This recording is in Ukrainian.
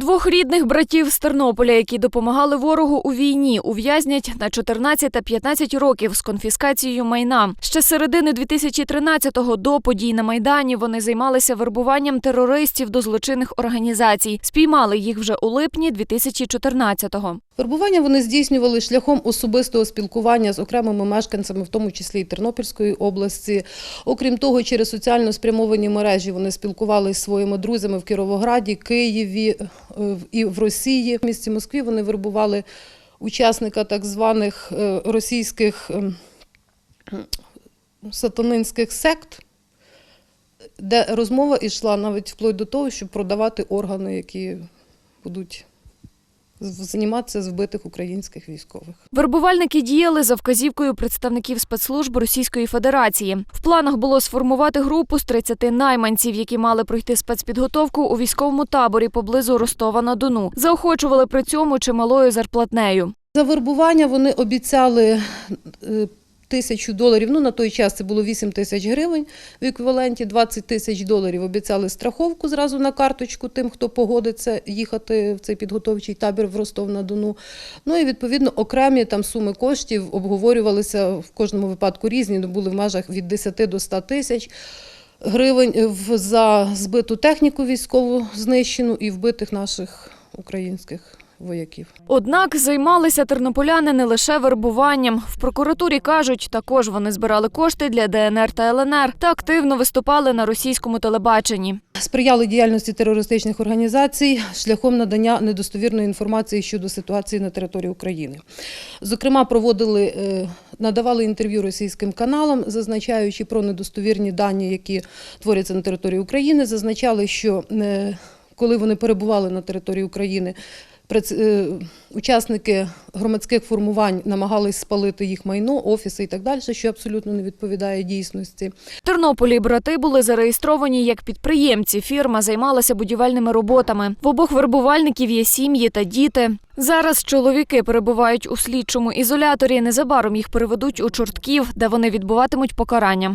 Двох рідних братів з Тернополя, які допомагали ворогу у війні, ув'язнять на 14 та 15 років з конфіскацією майна. Ще з середини 2013-го до подій на майдані вони займалися вербуванням терористів до злочинних організацій. Спіймали їх вже у липні 2014-го. Вербування вони здійснювали шляхом особистого спілкування з окремими мешканцями, в тому числі і Тернопільської області. Окрім того, через соціально спрямовані мережі вони спілкувалися зі своїми друзями в Кіровограді, Києві е, і в Росії. В місті Москві вони вербували учасника так званих е, російських ем, сатанинських сект, де розмова йшла навіть вплоть до того, щоб продавати органи, які будуть займатися з вбитих українських військових. Вербувальники діяли за вказівкою представників спецслужб Російської Федерації. В планах було сформувати групу з 30 найманців, які мали пройти спецпідготовку у військовому таборі поблизу Ростова на Дону. Заохочували при цьому чималою зарплатнею. За вербування вони обіцяли е, тисячу доларів. Ну на той час це було 8 тисяч гривень в еквіваленті. 20 тисяч доларів обіцяли страховку зразу на карточку тим, хто погодиться їхати в цей підготовчий табір в Ростов на Дону. Ну і відповідно окремі там суми коштів обговорювалися в кожному випадку різні. ну, Були в межах від 10 до 100 тисяч. Гривень за збиту техніку військову знищену і вбитих наших українських вояків. Однак займалися тернополяни не лише вербуванням. В прокуратурі кажуть, також вони збирали кошти для ДНР та ЛНР та активно виступали на російському телебаченні. сприяли діяльності терористичних організацій шляхом надання недостовірної інформації щодо ситуації на території України. Зокрема, проводили, е, надавали інтерв'ю російським каналам, зазначаючи про недостовірні дані, які творяться на території України. Зазначали, що е, коли вони перебували на території України, учасники громадських формувань намагались спалити їх майно, офіси і так далі, що абсолютно не відповідає дійсності. В Тернополі брати були зареєстровані як підприємці. Фірма займалася будівельними роботами. В обох вербувальників є сім'ї та діти. Зараз чоловіки перебувають у слідчому ізоляторі. Незабаром їх переведуть у чортків, де вони відбуватимуть покарання.